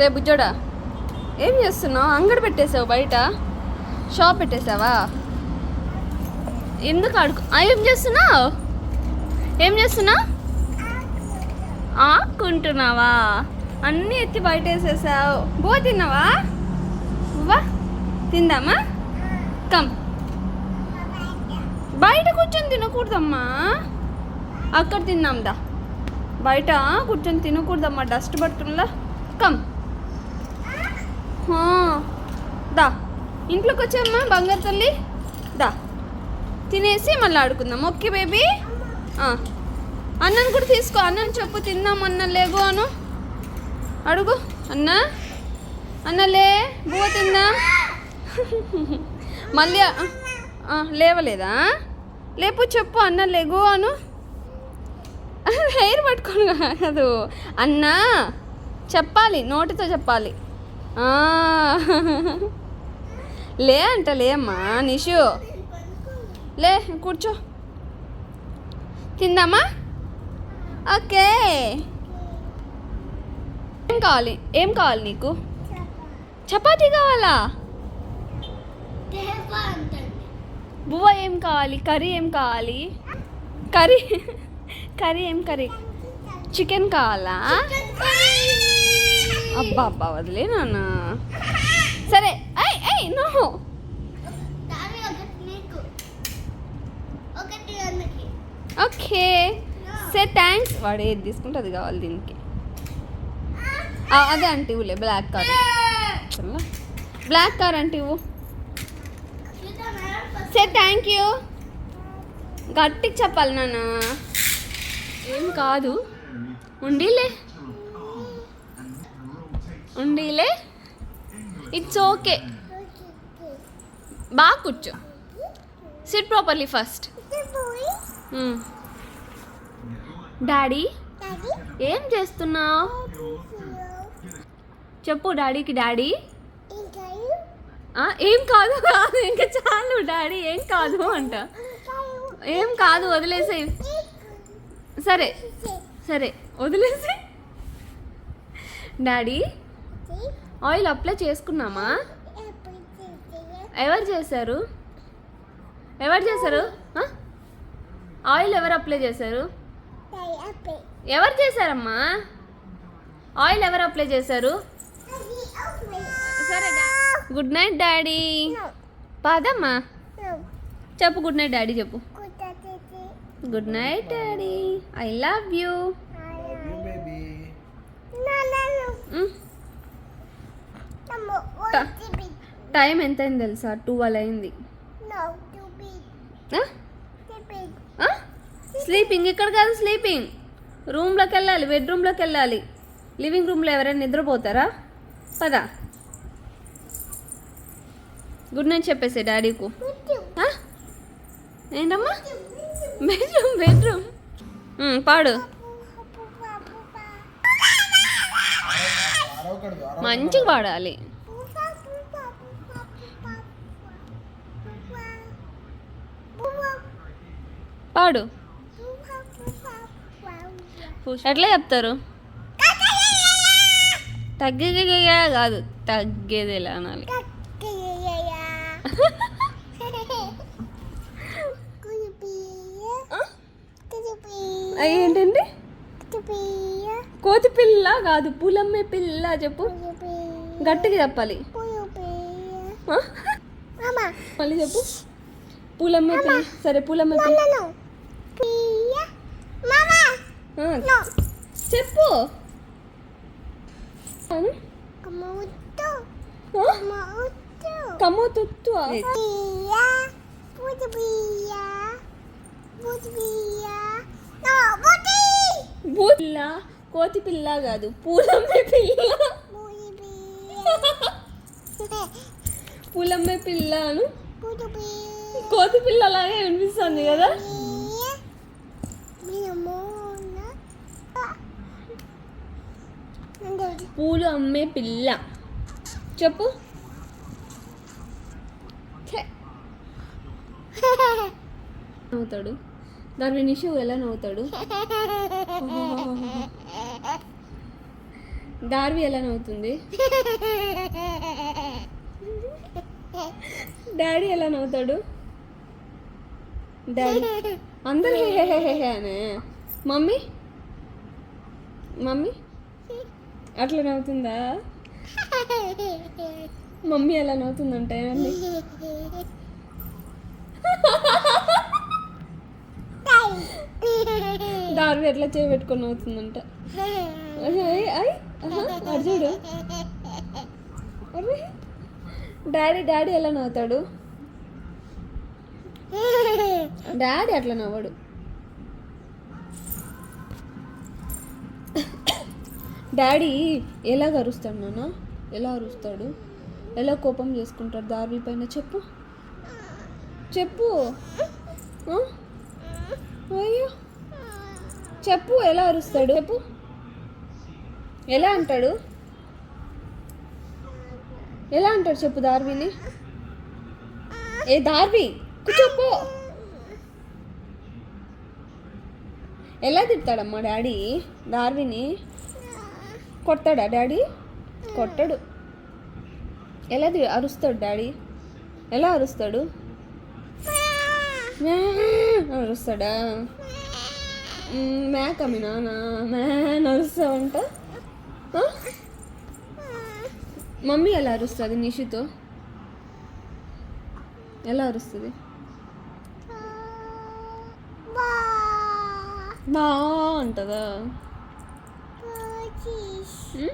రేపు బుజ్జోడా ఏం చేస్తున్నావు? అంగడి పెట్టేసావు బయట? షాప్ పెట్టేసావా? ఎందుకు ఆడుకు ఏం చేస్తున్నావు? ఏం చేస్తున్నావు? ఆకుంటున్నావా? అన్నీ ఎత్తి బయట వేసేసావు బో తిన్నావా? వా తిందామా? కమ్. బయట కూర్చొని తినకూడదమ్మా. అక్కడ తిందాందా బయట కూర్చొని తినకూడదమ్మా డస్ట్ పడుతుందా కమ్. దా ఇంట్లోకి వచ్చామ్మా బంగారు తల్లి. దా తినేసి మళ్ళీ ఆడుకుందాం. Okay baby? అన్నను కూడా తీసుకో. అన్నం చెప్పు తిందాం అన్న లేగు అను. అడుగు. అన్న? అన్నలే బువ్వ తిందా? మళ్ళీ లేవలేదా? లేపు చెప్పు. అన్న లేగు అను. హెయిర్ పట్టుకోను కాదు అన్న చెప్పాలి. నోటితో చెప్పాలి. లే అంట లేమ్మా నిషు. లే కూర్చో. తిందామా? ఓకే. ఏం కావాలి? ఏం కావాలి నీకు? చపాతీ కావాలా? బువ్వ ఏం కావాలి? కర్రీ ఏం కావాలి? కర్రీ కర్రీ ఏం కర్రీ? చికెన్ కావాలా? అబ్బా వదిలే నాన్న. సరే I I know. Okay. Say thanks వాడు ఏది తీసుకుంటే అది కావాలి దీనికి. అదే అంటే ఇవ్వలే బ్లాక్ కార్ బ్లాక్ కార్ అంటే ఇవ్వు. సే థ్యాంక్ యూ గట్టికి చెప్పాలి నాన్న. ఏం కాదు. ఉండిలే. ఉండిలే? ఇట్స్ ఓకే బాగా కూర్చో. సిట్ ప్రాపర్లీ ఫస్ట్ డాడీ ఏం చేస్తున్నావు? చెప్పు డాడీకి డాడీ ఏం కాదు కాదు ఇంకా చాలు డాడీ ఏం కాదు అంట. ఏం కాదు వదిలేసేయ్. సరే సరే వదిలేసే డాడీ ఆయిల్ అప్లై చేసుకున్నామా? ఎవరు చేశారు? ఎవరు చేశారు? ఆయిల్ ఎవరు అప్లై చేశారు? ఎవరు చేశారమ్మా? ఆయిల్ ఎవరు అప్లై చేశారు? సరే గుడ్ నైట్ డాడీ. పాదమ్మా. చెప్పు గుడ్ నైట్ డాడీ చెప్పు. Good night daddy. I love you. Time ఎంత అయింది. తెలుసా ట్వెల్వ్ అయింది స్లీపింగ్ ఇక్కడ కాదు స్లీపింగ్ రూమ్లోకి వెళ్ళాలి బెడ్రూమ్లోకి వెళ్ళాలి. లివింగ్ రూమ్లో ఎవరైనా నిద్రపోతారా? పదా. గుడ్ నైట్ చెప్పేసే డాడీకు? ఏంటమ్మా? బెడ్రూమ్ బెడ్రూమ్ పాడు. మంచిగా పాడాలి. పాడు ఎట్లా చెప్తారు? తగ్గేదిగా కాదు. తగ్గేది ఎలా అనాలి ఏంటండి? కోతి పిల్ల కాదు పూలమ్మే పిల్ల చెప్పు. గట్టిగా చెప్పాలి? మళ్ళీ చెప్పు. పూలమ్మే పిల్ల. సరే పూలమ్మే పిల్ల. చెప్పు. అను. ఆ? కమ్మో తుత్తు పిల్ల కోతి పిల్ల కాదు పూలమ్మే పిల్ల. పూలమ్మే పిల్ల అను కోతి పిల్ల లాగే వినిపిస్తుంది కదా? పూలు అమ్మే పిల్ల. చెప్పు. నవ్వుతాడు. దాని నిషు ఎలా నవ్వుతాడు? దార్వి ఎలా నవ్వుతుంది? డాడీ ఎలా నవ్వుతాడు? డాడీ. అందరూ హే హే హే హే అనే. మమ్మీ? మమ్మీ? అట్లా నవ్వుతుందా? మమ్మీ ఎలా నవ్వుతుందంటే అండి ఎట్లా చేయబెట్టుకొని నవ్వుతుందంట. అర్జుడు డాడీ డాడీ ఎలా నవ్వుతాడు? డాడీ అట్లా నవ్వడు. డాడీ ఎలా అరుస్తాడు నాన్న? ఎలా అరుస్తాడు? ఎలా కోపం చేసుకుంటాడు? దారి పైన చెప్పు. చెప్పు. అయ్యో. చెప్పు ఎలా అరుస్తాడు? చెప్పు. ఎలా అంటాడు? ఎలా అంటాడు చెప్పు దార్విని? ఏ దార్వి చెప్పు ఎలా తిడతాడమ్మా డాడీ? దార్విని? కొడతాడా డాడీ? కొట్టడు. ఎలా అరుస్తాడు డాడీ? ఎలా అరుస్తాడు? అరుస్తాడా? మేక మీ నాన్న మ్యాన్ అరుస్తావంట? మమ్మీ ఎలా అరుస్తుంది నిషితో? ఎలా అరుస్తుంది? బా అంటదా? మ్?